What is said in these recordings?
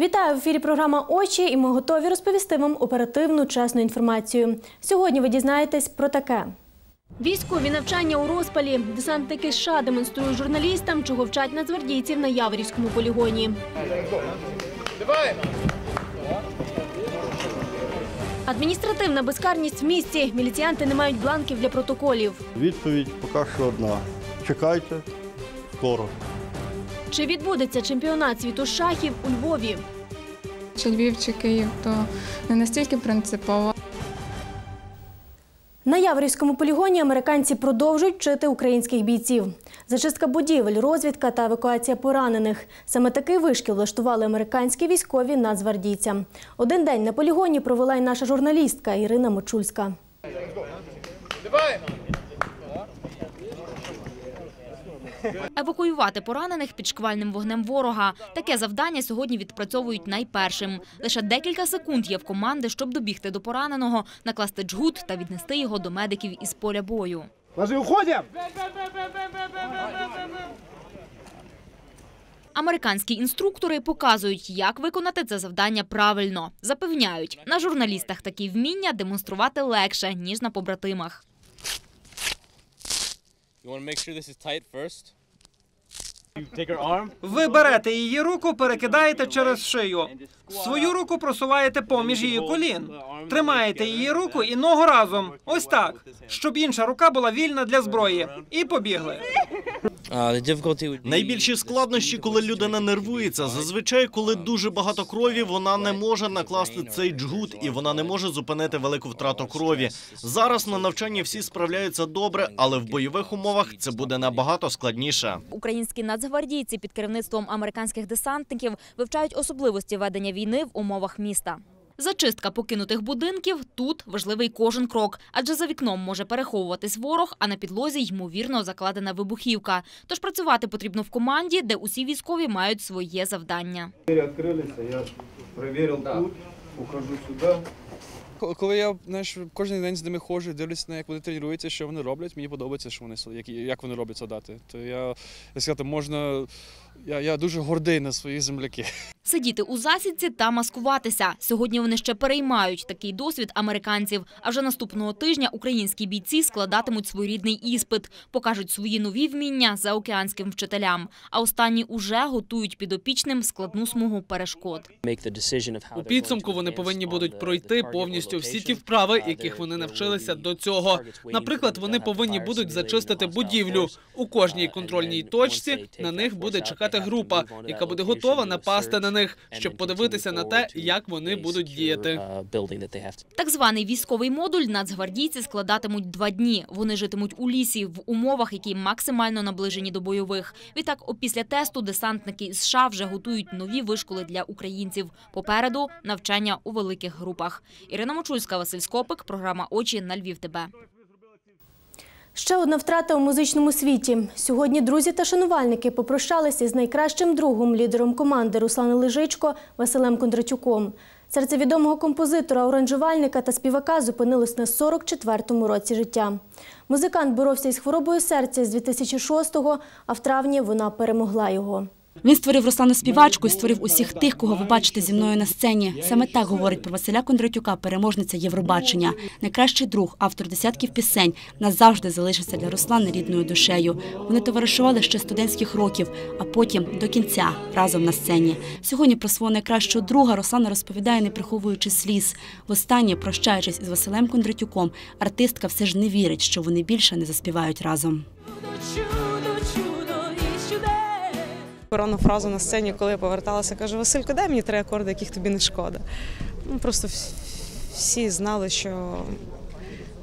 Вітаю в ефірі програма Очі, і ми готові розповісти вам оперативну чесну інформацію. Сьогодні ви дізнаєтесь про таке. Військові навчання у розпалі. Десантники США демонструють журналістам, чого вчать нацгвардійців на Яворівському полігоні. Адміністративна безкарність в місті. Міліціянти не мають бланків для протоколів. Відповідь поки що одна. Чекайте, скоро. Чи відбудеться чемпіонат світу шахів у Львові? чи Львів, чи Київ, то не настільки принципово. На Яворівському полігоні американці продовжують вчити українських бійців. Зачистка будівель, розвідка та евакуація поранених. Саме такий вишкіл влаштували американські військові нацгвардійцям. Один день на полігоні провела й наша журналістка Ірина Мочульська. Евакуювати поранених під шквальним вогнем ворога. Таке завдання сьогодні відпрацьовують найпершим. Лише декілька секунд є в команди, щоб добігти до пораненого, накласти джгут та віднести його до медиків із поля бою. Ложи! Американські інструктори показують, як виконати це завдання правильно. Запевняють, на журналістах такі вміння демонструвати легше, ніж на побратимах. You want to make sure this is tight first. You take her arm. Ви берете її руку, перекидаєте через шию. Свою руку просуваєте поміж її колін. Тримаєте її руку і ногу разом. Ось так. Щоб інша рука була вільна для зброї. І побігли. Найбільші складнощі, коли людина нервується. Зазвичай, коли дуже багато крові, вона не може накласти цей джгут і вона не може зупинити велику втрату крові. Зараз на навчанні всі справляються добре, але в бойових умовах це буде набагато складніше. Українські нацгвардійці під керівництвом американських десантників вивчають особливості ведення війни в умовах міста. Зачистка покинутих будинків тут важливий кожен крок, адже за вікном може переховуватись ворог, а на підлозі ймовірно закладена вибухівка. Тож працювати потрібно в команді, де усі військові мають своє завдання. Двери открылись, а я проверил тут, ухожу сюда. Ко- Коли я знаєш, кожен день з ними ходжу, дивлюся на як вони тренуються, що вони роблять. Мені подобається, що вони як, як вони роблять солдати. То я, як сказати, можна. Я, я дуже гордий на свої земляки. Сидіти у засідці та маскуватися. Сьогодні вони ще переймають такий досвід американців. А вже наступного тижня українські бійці складатимуть своєрідний іспит, покажуть свої нові вміння заокеанським вчителям. А останні уже готують підопічним складну смугу перешкод. У підсумку вони повинні будуть пройти повністю всі ті вправи, яких вони навчилися до цього. Наприклад, вони повинні будуть зачистити будівлю. У кожній контрольній точці на них буде чекати група, яка буде готова напасти на них, щоб подивитися на те, як вони будуть діяти. Так званий військовий модуль нацгвардійці складатимуть два дні. Вони житимуть у лісі в умовах, які максимально наближені до бойових. Відтак, опісля тесту десантники із США вже готують нові вишколи для українців. Попереду навчання у великих групах. Ірина Мочульська, Василь Скопик, програма Очі на Львів. ТБ. Ще одна втрата у музичному світі. Сьогодні друзі та шанувальники попрощалися з найкращим другом, лідером команди Руслана Лежичко Василем Кондратюком. Серце відомого композитора, оранжувальника та співака зупинилось на 44-му році життя. Музикант боровся із хворобою серця з 2006-го, а в травні вона перемогла його. Він створив Руслану співачку і створив усіх тих, кого ви бачите зі мною на сцені. Саме так говорить про Василя Кондратюка, переможниця Євробачення. Найкращий друг, автор десятків пісень, назавжди залишився для Руслани рідною душею. Вони товаришували ще студентських років, а потім до кінця разом на сцені. Сьогодні про свого найкращого друга Руслана розповідає, не приховуючи сліз. Востаннє, прощаючись із Василем Кондратюком, артистка все ж не вірить, що вони більше не заспівають разом. Коронну фразу на сцені, коли я поверталася, каже: Василько, дай мені три акорди, яких тобі не шкода. Ну просто всі знали, що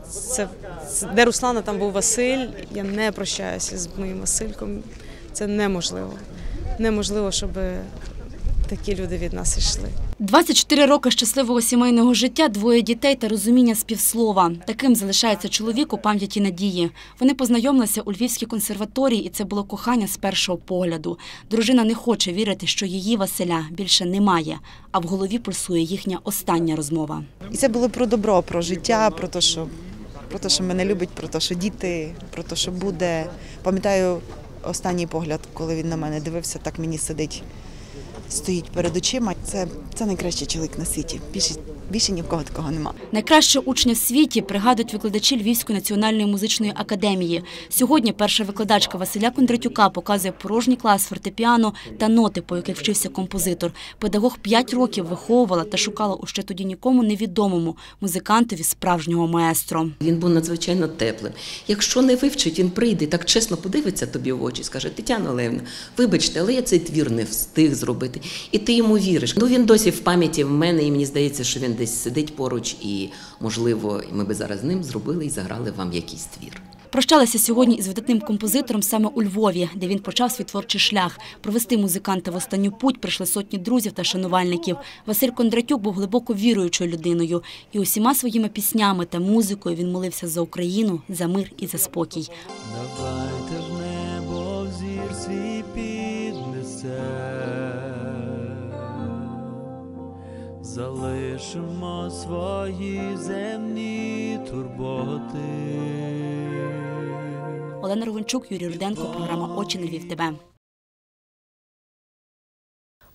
це, це де Руслана, там був Василь. Я не прощаюся з моїм Васильком. Це неможливо. Неможливо, щоб такі люди від нас йшли. 24 роки щасливого сімейного життя, двоє дітей та розуміння співслова. Таким залишається чоловік у пам'яті надії. Вони познайомилися у Львівській консерваторії, і це було кохання з першого погляду. Дружина не хоче вірити, що її Василя більше немає, а в голові пульсує їхня остання розмова. І це було про добро, про життя, про те, що, про те, що мене любить, про те, що діти, про те, що буде. Пам'ятаю останній погляд, коли він на мене дивився, так мені сидить стоїть перед очима. Це, це найкращий чоловік на світі. Більше, більше ні в кого такого нема. Найкраще учня в світі пригадують викладачі Львівської національної музичної академії. Сьогодні перша викладачка Василя Кондратюка показує порожній клас фортепіано та ноти, по яких вчився композитор. Педагог п'ять років виховувала та шукала у ще тоді нікому невідомому музикантові справжнього маестро. Він був надзвичайно теплим. Якщо не вивчить, він прийде так чесно подивиться тобі в очі, і скаже: Тетяна Олегівна, вибачте, але я цей твір не встиг зробити. І ти йому віриш. Ну він досі в пам'яті в мене, і мені здається, що він десь сидить поруч, і можливо, ми би зараз з ним зробили і заграли вам якийсь твір. Прощалися сьогодні із видатним композитором саме у Львові, де він почав свій творчий шлях. Провести музиканта в останню путь прийшли сотні друзів та шанувальників. Василь Кондратюк був глибоко віруючою людиною, і усіма своїми піснями та музикою він молився за Україну, за мир і за спокій. Залишимо свої земні турботи. Олена Ровенчук, Юрій Руденко, програма Очі на Львів. ТВ.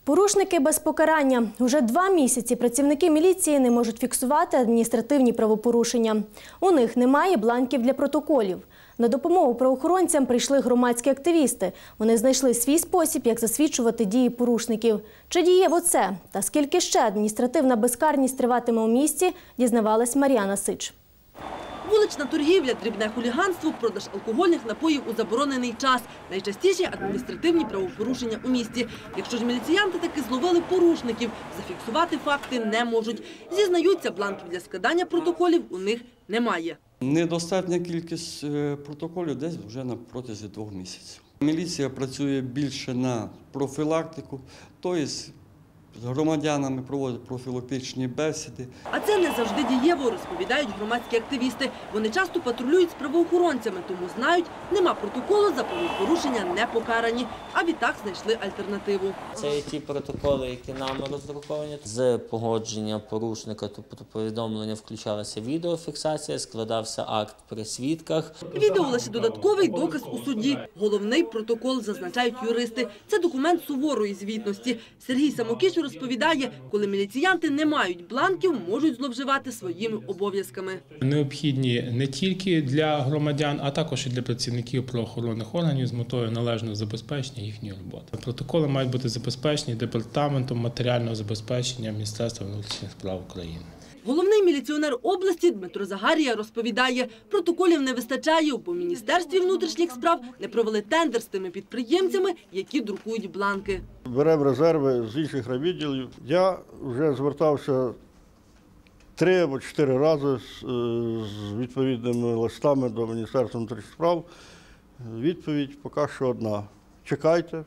Порушники без покарання. Уже два місяці працівники міліції не можуть фіксувати адміністративні правопорушення. У них немає бланків для протоколів. На допомогу правоохоронцям прийшли громадські активісти. Вони знайшли свій спосіб, як засвідчувати дії порушників. Чи дієво це? Та скільки ще адміністративна безкарність триватиме у місті, дізнавалась Мар'яна Сич. Вулична торгівля, дрібне хуліганство, продаж алкогольних напоїв у заборонений час. Найчастіші адміністративні правопорушення у місті. Якщо ж міліціянти таки зловили порушників, зафіксувати факти не можуть. Зізнаються, бланків для складання протоколів у них немає. Недостатня кількість е, протоколів десь вже на протязі двох місяців. Міліція працює більше на профілактику, тобто з громадянами проводить профілактичні бесіди. А це не завжди дієво, розповідають громадські активісти. Вони часто патрулюють з правоохоронцями, тому знають, нема протоколу за порушення не покарані. А відтак знайшли альтернативу. Це є ті протоколи, які нами роздруковані. З погодження порушника, тобто повідомлення включалася відеофіксація, складався акт при свідках. Відео лише додатковий доказ у суді. Головний протокол, зазначають юристи. Це документ суворої звітності. Сергій Самокіч розповідає, коли міліціянти не мають бланків, можуть зловживати своїми обов'язками. необхідні не тільки для громадян, а також і для працівників правоохоронних органів з метою належного забезпечення їхньої роботи. Протоколи мають бути забезпечені департаментом матеріального забезпечення Міністерства внутрішніх справ України. Головний міліціонер області Дмитро Загарія розповідає, протоколів не вистачає, бо в Міністерстві внутрішніх справ не провели тендер з тими підприємцями, які друкують бланки. Беремо резерви з інших відділів. Я вже звертався три або чотири рази з, е, з відповідними листами до Міністерства внутрішніх справ. Відповідь поки що одна. Чекайте,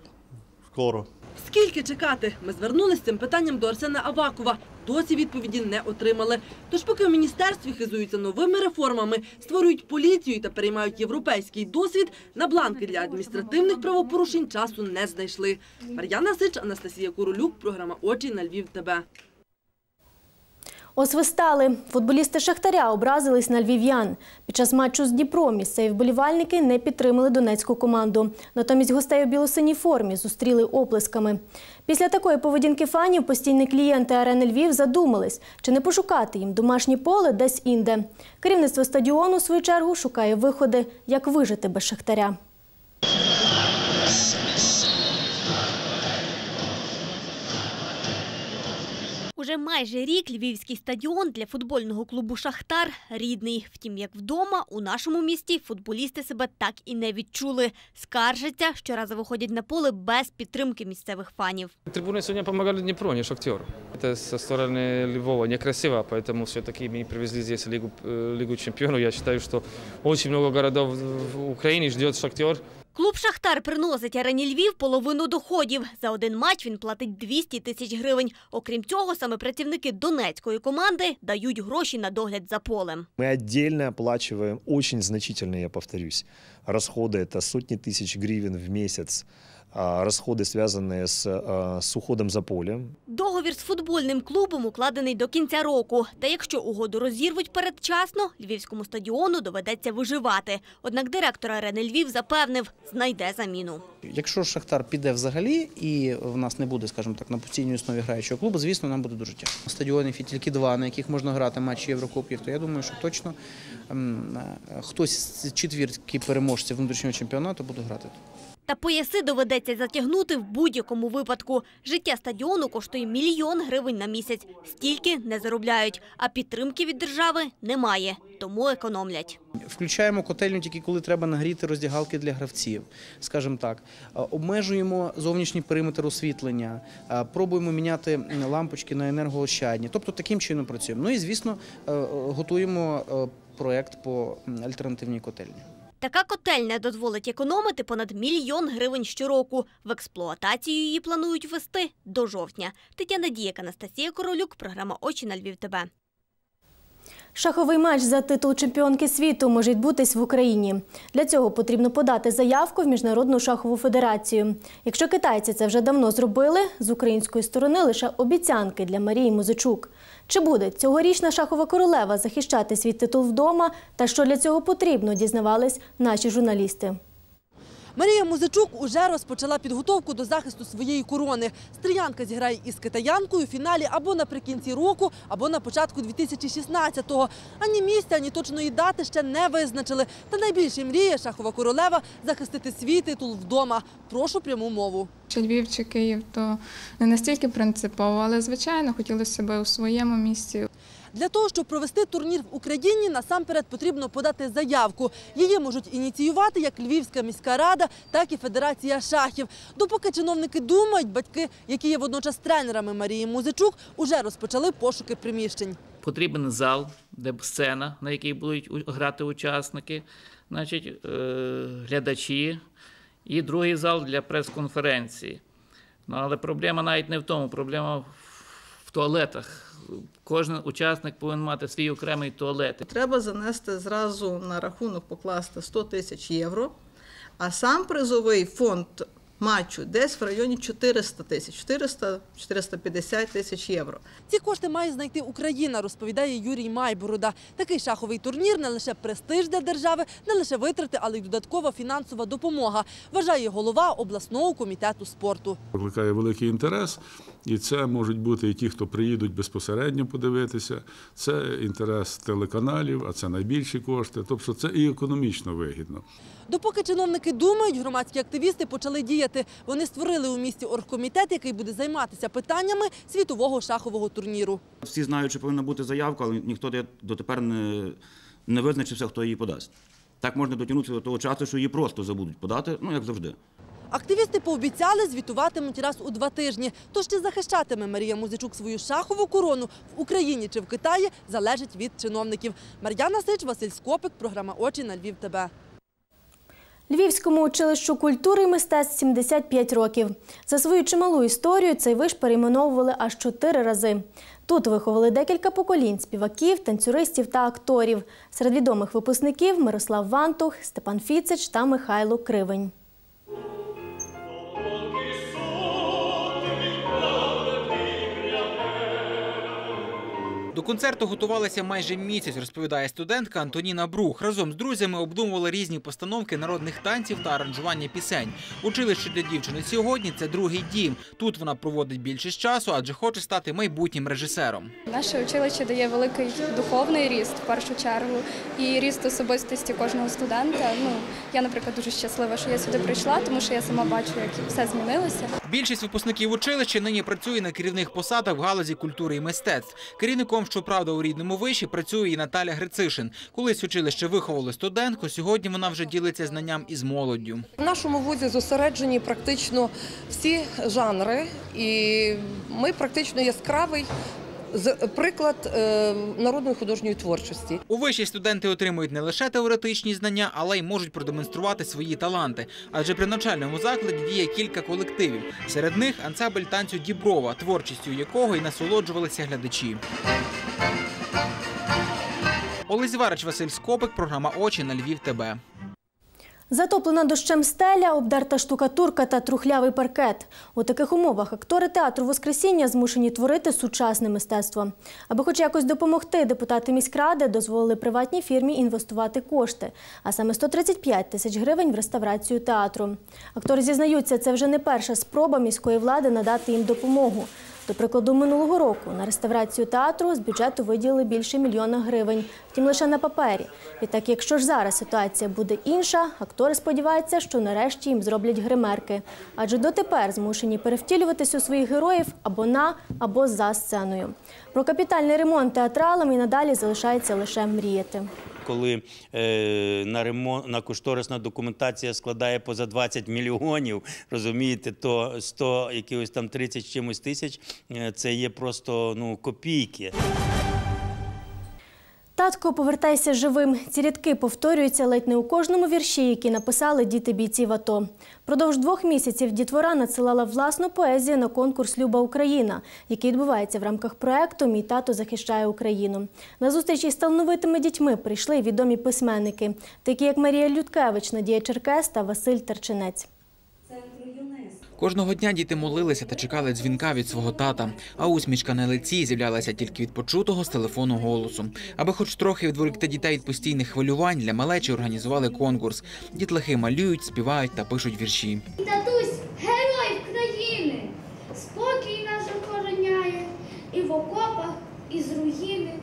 скоро. Скільки чекати? Ми звернулися з цим питанням до Арсена Авакова. Досі відповіді не отримали. Тож поки в міністерстві хизуються новими реформами, створюють поліцію та переймають європейський досвід, на бланки для адміністративних правопорушень часу не знайшли. Мар'яна Сич, Анастасія Королюк, програма «Очі» на Львів ТБ. Освистали. Футболісти Шахтаря образились на львів'ян. Під час матчу з Дніпром місцеві вболівальники не підтримали донецьку команду. Натомість гостей у білосиній формі зустріли оплесками. Після такої поведінки фанів постійні клієнти арени Львів задумались, чи не пошукати їм домашнє поле десь інде. Керівництво стадіону, в свою чергу, шукає виходи, як вижити без Шахтаря. Уже майже рік львівський стадіон для футбольного клубу Шахтар рідний. Втім, як вдома, у нашому місті футболісти себе так і не відчули. Скаржаться, щоразу виходять на поле без підтримки місцевих фанів. Трибуны сегодня помогали Днепру, не Шахтер. Это со стороны Львова некрасиво, поэтому все-таки мы привезли здесь Лигу, э, Лигу чемпионов. Я считаю, что очень много городов в Украине ждет Шахтер. Клуб Шахтар приносить арені Львів половину доходів. За один матч він платить 200 тисяч гривень. Окрім цього, саме працівники донецької команди дають гроші на догляд за полем. Мы отдельно оплачиваем очень значительные, я повторюсь, расходы. Это сотни тысяч гривен в месяц а, расходы, связанные с, а, с уходом за полем. Договір з футбольним клубом укладений до кінця року. Та якщо угоду розірвуть передчасно, львівському стадіону доведеться виживати. Однак директор арени Львів запевнив, знайде заміну. Якщо Шахтар піде взагалі і в нас не буде, скажімо так, на постійній основі граючого клубу, звісно, нам буде дуже тяжко. Стадіонів є тільки два, на яких можна грати матчі Єврокубків, то я думаю, що точно ем, е, хтось з четвірки переможців внутрішнього чемпіонату буде грати тут. Та пояси доведеться затягнути в будь-якому випадку. Життя стадіону коштує мільйон гривень на місяць. Стільки не заробляють, а підтримки від держави немає, тому економлять. Включаємо котельню тільки коли треба нагріти роздягалки для гравців, скажімо так. Е, Обмежуємо зовнішній периметр освітлення, е, пробуємо міняти лампочки на енергоощадні. Тобто таким чином працюємо. Ну і звісно, е, готуємо проект по альтернативній котельні. Така котельня дозволить економити понад мільйон гривень щороку. В експлуатацію її планують ввести до жовтня. Тетяна Дієк, Анастасія Королюк, програма «Очі на Львів ТБ». Шаховий матч за титул чемпіонки світу може відбутись в Україні. Для цього потрібно подати заявку в Міжнародну шахову федерацію. Якщо китайці це вже давно зробили, з української сторони лише обіцянки для Марії Музичук. Чи буде цьогорічна шахова королева захищати свій титул вдома та що для цього потрібно, дізнавались наші журналісти. Марія Музичук уже розпочала підготовку до захисту своєї корони. Стріянка зіграє із китаянкою в фіналі або наприкінці року, або на початку 2016-го. Ані місця, ані точної дати ще не визначили. Та найбільше мріє шахова королева захистити свій титул вдома. Прошу пряму мову. Чи Львів чи Київ, то не настільки принципово, але звичайно хотілося б у своєму місці. Для того, щоб провести турнір в Україні, насамперед потрібно подати заявку. Її можуть ініціювати як Львівська міська рада, так і Федерація шахів. Допоки чиновники думають, батьки, які є водночас тренерами Марії Музичук, уже розпочали пошуки приміщень. Потрібен зал, де сцена, на якій будуть грати учасники, значить, е, глядачі, і другий зал для прес-конференції. Ну, але проблема навіть не в тому, проблема в- в туалетах. Кожен учасник повинен мати свій окремий туалет. Треба занести зразу на рахунок покласти 100 тисяч євро, а сам призовий фонд матчу десь в районі 400 тисяч, 400-450 тисяч євро. Ці кошти має знайти Україна, розповідає Юрій Майборода. Такий шаховий турнір не лише престиж для держави, не лише витрати, але й додаткова фінансова допомога, вважає голова обласного комітету спорту. Викликає великий інтерес, і це можуть бути і ті, хто приїдуть безпосередньо подивитися. Це інтерес телеканалів, а це найбільші кошти. Тобто це і економічно вигідно. Допоки чиновники думають, громадські активісти почали діяти. Вони створили у місті оргкомітет, який буде займатися питаннями світового шахового турніру. Всі знають, що повинна бути заявка, але ніхто дотепер не, не визначився, хто її подасть. Так можна дотягнутися до того часу, що її просто забудуть подати, ну як завжди. Активісти пообіцяли, звітуватимуть раз у два тижні. Тож чи захищатиме Марія Музичук свою шахову корону в Україні чи в Китаї, залежить від чиновників. Мар'яна Сич, Василь Скопик, програма «Очі на Львів ТБ». Львівському училищу культури і мистецтв 75 років. За свою чималу історію цей виш перейменовували аж чотири рази. Тут виховали декілька поколінь співаків, танцюристів та акторів. Серед відомих випускників Мирослав Вантух, Степан Фіцич та Михайло Кривень. Концерту готувалися майже місяць, розповідає студентка Антоніна Брух. Разом з друзями обдумували різні постановки народних танців та аранжування пісень. Училище для дівчини сьогодні це другий дім. Тут вона проводить більше часу, адже хоче стати майбутнім режисером. Наше училище дає великий духовний ріст в першу чергу і ріст особистості кожного студента. Ну я, наприклад, дуже щаслива, що я сюди прийшла, тому що я сама бачу, як все змінилося. Більшість випускників училища нині працює на керівних посадах в галузі культури і мистецтв. Керівником, щоправда, у рідному виші працює і Наталя Грицишин. Колись училище виховало студентку. Сьогодні вона вже ділиться знанням із молоддю. В нашому вузі зосереджені практично всі жанри, і ми практично яскравий приклад е, народної художньої творчості. У виші студенти отримують не лише теоретичні знання, але й можуть продемонструвати свої таланти. Адже при навчальному закладі діє кілька колективів. Серед них ансамбль танцю Діброва, творчістю якого й насолоджувалися глядачі. Олесь Варич, Василь Скопик, програма Очі на Львів ТБ. Затоплена дощем стеля, обдерта штукатурка та трухлявий паркет. У таких умовах актори театру Воскресіння змушені творити сучасне мистецтво. Аби хоч якось допомогти, депутати міськради дозволили приватній фірмі інвестувати кошти, а саме 135 тисяч гривень в реставрацію театру. Актори зізнаються, це вже не перша спроба міської влади надати їм допомогу. До прикладу, минулого року на реставрацію театру з бюджету виділили більше мільйона гривень, втім лише на папері. Відтак, якщо ж зараз ситуація буде інша, актори сподіваються, що нарешті їм зроблять гримерки. Адже дотепер змушені перевтілюватись у своїх героїв або на, або за сценою. Про капітальний ремонт театралам і надалі залишається лише мріяти. Коли е, на ремонт на кошторисна документація складає поза 20 мільйонів, розумієте, то 100 якихось там 30 чимось тисяч е, це є просто ну копійки. Татко, повертайся живим. Ці рядки повторюються ледь не у кожному вірші, які написали діти бійців АТО. Продовж двох місяців дітвора надсилала власну поезію на конкурс Люба Україна, який відбувається в рамках проекту Мій тато захищає Україну. На зустрічі з талановитими дітьми прийшли відомі письменники, такі як Марія Людкевич, Надія Черкес та Василь Терчинець. Кожного дня діти молилися та чекали дзвінка від свого тата, а усмішка на лиці з'являлася тільки від почутого з телефону голосу. Аби хоч трохи відволікти дітей від постійних хвилювань, для малечі організували конкурс. Дітлахи малюють, співають та пишуть вірші. Татусь, герой країни, спокій нас охороняє, і в окопах, і з руїни.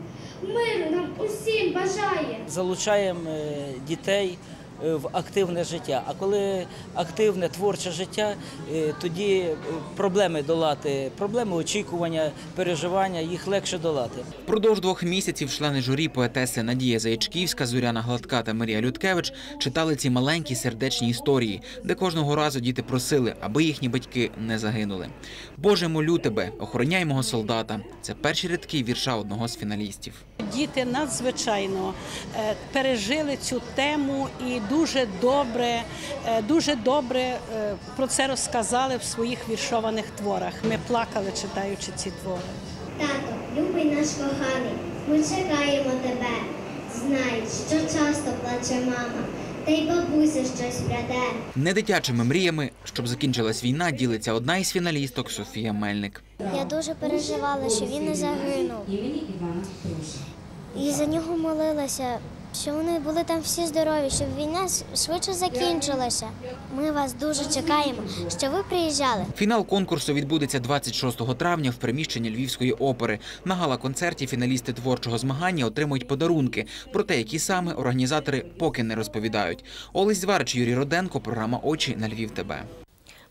Миру нам усім бажає. залучаємо е, дітей в активне життя. А коли активне творче життя, е, тоді е, проблеми долати, проблеми очікування, переживання, їх легше долати. Впродовж двох місяців члени журі поетеси Надія Заячківська, Зоряна Гладка та Марія Людкевич читали ці маленькі сердечні історії, де кожного разу діти просили, аби їхні батьки не загинули. Боже, молю тебе, охороняй мого солдата. Це перші рядки вірша одного з фіналістів. Діти надзвичайно е, пережили цю тему і дуже добре, е, дуже добре е, про це розказали в своїх віршованих творах. Ми плакали, читаючи ці твори. Тато, любий наш коханий, ми чекаємо тебе. Знай, що часто плаче мама, та й бабуся щось пряде. Не дитячими мріями, щоб закінчилась війна, ділиться одна із фіналісток Софія Мельник. Я дуже переживала, що він не загинув. І за нього молилася, що вони були там всі здорові, щоб війна швидше закінчилася. Ми вас дуже чекаємо, що ви приїжджали. Фінал конкурсу відбудеться 26 травня в приміщенні Львівської опери. На гала-концерті фіналісти творчого змагання отримують подарунки. Про те, які саме організатори поки не розповідають. Олесь Зварич, Юрій Роденко, програма Очі на Львів. ТБ.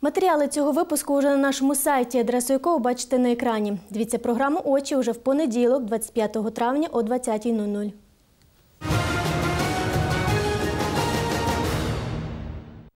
Матеріали цього випуску вже на нашому сайті, адресу якого бачите на екрані. Дивіться програму Очі уже в понеділок, 25 травня о 20.00.